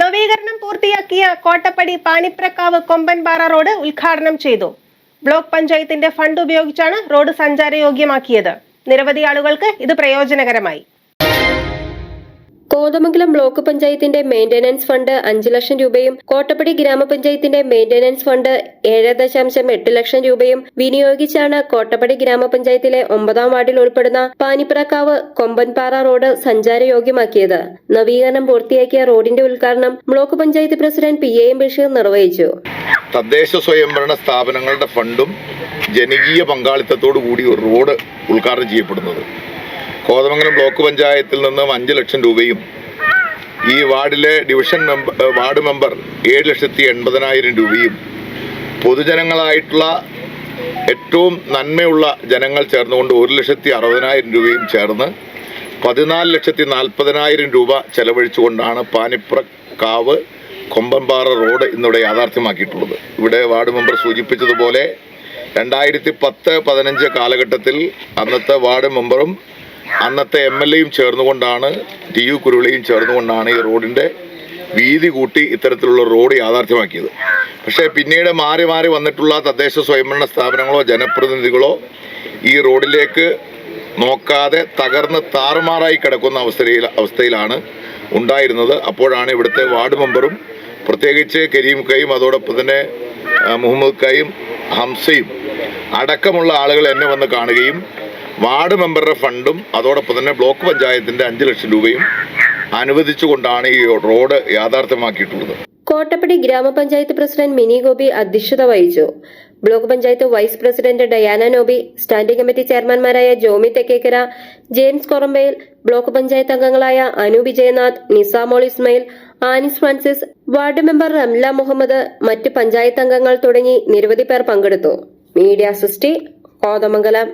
നവീകരണം പൂർത്തിയാക്കിയ കോട്ടപ്പടി പാനിപ്രക്കാവ് കൊമ്പൻപാറ റോഡ് ഉദ്ഘാടനം ചെയ്തു. ബ്ലോക്ക് പഞ്ചായത്തിന്റെ ഫണ്ട് ഉപയോഗിച്ചാണ് റോഡ് സഞ്ചാരയോഗ്യമാക്കിയത്. നിരവധി ആളുകൾക്ക് ഇത് പ്രയോജനകരമായി. കോതമംഗലം ബ്ലോക്ക് പഞ്ചായത്തിന്റെ മെയിന്റനൻസ് ഫണ്ട് അഞ്ച് ലക്ഷം രൂപയും കോട്ടപ്പടി ഗ്രാമപഞ്ചായത്തിന്റെ മെയിന്റനൻസ് ഫണ്ട് ഏഴ് ദശാംശം എട്ട് ലക്ഷം രൂപയും വിനിയോഗിച്ചാണ് കോട്ടപ്പടി ഗ്രാമപഞ്ചായത്തിലെ ഒമ്പതാം വാർഡിൽ ഉൾപ്പെടുന്ന പാനിപ്രക്കാവ് കൊമ്പൻപാറ റോഡ് സഞ്ചാരയോഗ്യമാക്കിയത്. നവീകരണം പൂർത്തിയാക്കിയ റോഡിന്റെ ഉദ്ഘാടനം block panchayat president P A M Basheer നിർവഹിച്ചു. തദ്ദേശ സ്വയംഭരണ സ്ഥാപനങ്ങളുടെ ഫണ്ടും ജനകീയ പങ്കാളിത്തത്തോടു കൂടി ഒരു റോഡ് ഉദ്ഘാടനം ചെയ്യപ്പെടുന്നത്. കോതമംഗലം ബ്ലോക്ക് പഞ്ചായത്തിൽ നിന്നും അഞ്ച് ലക്ഷം രൂപയും ഈ വാർഡിലെ ഡിവിഷൻ മെമ്പർ വാർഡ് മെമ്പർ ഏഴ് ലക്ഷത്തി എൺപതിനായിരം രൂപയും പൊതുജനങ്ങളായിട്ടുള്ള ഏറ്റവും നന്മയുള്ള ജനങ്ങൾ ചേർന്നുകൊണ്ട് ഒരു ലക്ഷത്തി അറുപതിനായിരം രൂപയും ചേർന്ന് പതിനാല് ലക്ഷത്തി നാൽപ്പതിനായിരം രൂപ ചെലവഴിച്ചുകൊണ്ടാണ് പാനിപ്രക്കാവ് കൊമ്പൻപാറ റോഡ് ഇന്നിവിടെ യാഥാർത്ഥ്യമാക്കിയിട്ടുള്ളത്. ഇവിടെ വാർഡ് മെമ്പർ സൂചിപ്പിച്ചതുപോലെ രണ്ടായിരത്തി പത്ത് പതിനഞ്ച് കാലഘട്ടത്തിൽ അന്നത്തെ വാർഡ് മെമ്പറും അന്നത്തെ എം എൽ എയും ചേർന്നുകൊണ്ടാണ് ടി യു കുരുവിളിയും ചേർന്നുകൊണ്ടാണ് ഈ റോഡിന്റെ വീതി കൂട്ടി ഇത്തരത്തിലുള്ള റോഡ് യാഥാർത്ഥ്യമാക്കിയത്. പക്ഷേ പിന്നീട് മാറി മാറി വന്നിട്ടുള്ള തദ്ദേശ സ്വയംഭരണ സ്ഥാപനങ്ങളോ ജനപ്രതിനിധികളോ ഈ റോഡിലേക്ക് നോക്കാതെ തകർന്ന് താറുമാറായി കിടക്കുന്ന അവസ്ഥയിൽ അവസ്ഥയിലാണ് ഉണ്ടായിരുന്നത്. അപ്പോഴാണ് ഇവിടുത്തെ വാർഡ് മെമ്പറും പ്രത്യേകിച്ച് കരീം കയും അതോടൊപ്പം തന്നെ മുഹമ്മദ് കയും ഹംസയും അടക്കമുള്ള ആളുകൾ എന്നെ വന്ന് കാണുകയും വാർഡ് മെമ്പറുടെ ഫണ്ടും അതോടൊപ്പം തന്നെ ബ്ലോക്ക് പഞ്ചായത്തിന്റെ അഞ്ച് ലക്ഷം രൂപയും അനുവദിച്ചുകൊണ്ടാണ് ഈ റോഡ് യാഥാർത്ഥ്യമാക്കിയിട്ടുള്ളത്. കോട്ടപ്പടി ഗ്രാമപഞ്ചായത്ത് പ്രസിഡന്റ് മിനി ഗോപി അധ്യക്ഷത വഹിച്ചു. Block panchayat vice president Diana Noby standing committee ചെയർമാൻമാരായ Jomy Thekkekara James Korambayil block panchayat അംഗങ്ങളായ Anu Vijayanath Nisamol Ismail Anis Francis ward member Ramla Muhammad മറ്റ് പഞ്ചായത്ത് അംഗങ്ങൾ തുടങ്ങി നിരവധി പേർ പങ്കെടുത്തു. മീഡിയ സൃഷ്ടി കോതമംഗലം.